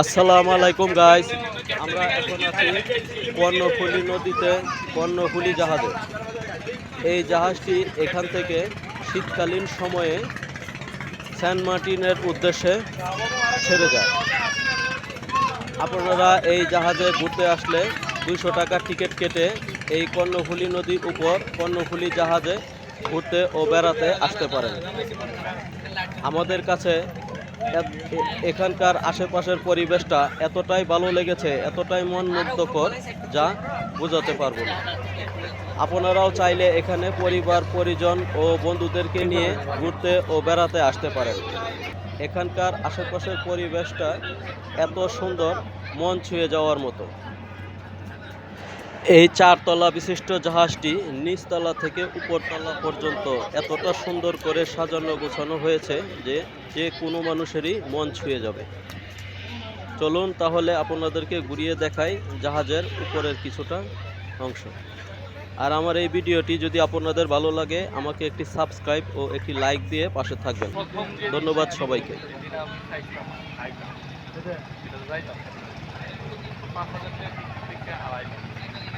আসসালামু আলাইকুম গাইস আমরা এখন আছি কর্ণফুলী নদীতে, কর্ণফুলী জাহাজে। এই জাহাজটি এখান থেকে শীতকালীন সময়ে সেন্ট মার্টিনের উদ্দেশ্যে ছেড়ে যায়। আপনারা এই জাহাজে ঘুরতে আসলে দুইশো টাকা টিকিট কেটে এই কর্ণফুলী নদীর উপর কর্ণফুলী জাহাজে ঘুরতে ও বেড়াতে আসতে পারেন। আমাদের কাছে এখানকার আশেপাশের পরিবেশটা এতটাই ভালো লেগেছে, এতটাই মন মুগ্ধকর যা বোঝাতে পারব। না আপনারাও চাইলে এখানে পরিবার, পরিজন ও বন্ধুদেরকে নিয়ে ঘুরতে ও বেড়াতে আসতে পারেন। এখানকার আশেপাশের পরিবেশটা এত সুন্দর, মন ছুঁয়ে যাওয়ার মতো। এই চারতলা বিশিষ্ট জাহাজটি নিচতলা থেকে উপরতলা পর্যন্ত এতটা সুন্দর করে সাজানো গোছানো হয়েছে যে যে কোনো মানুষেরই মন ছুঁয়ে যাবে। চলুন তাহলে আপনাদেরকে ঘুরিয়ে দেখাই জাহাজের উপরের কিছুটা অংশ। আর আমার এই ভিডিওটি যদি আপনাদের ভালো লাগে, আমাকে একটি সাবস্ক্রাইব ও একটি লাইক দিয়ে পাশে থাকবেন। ধন্যবাদ সবাইকে।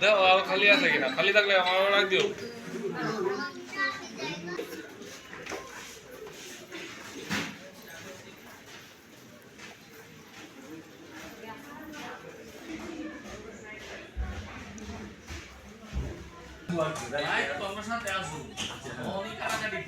দাও আর খালি আছে কিনা? খালি থাকলে আমারও রাখ দিও। তোমার সাথে আসুন অনেক কাটাকাটি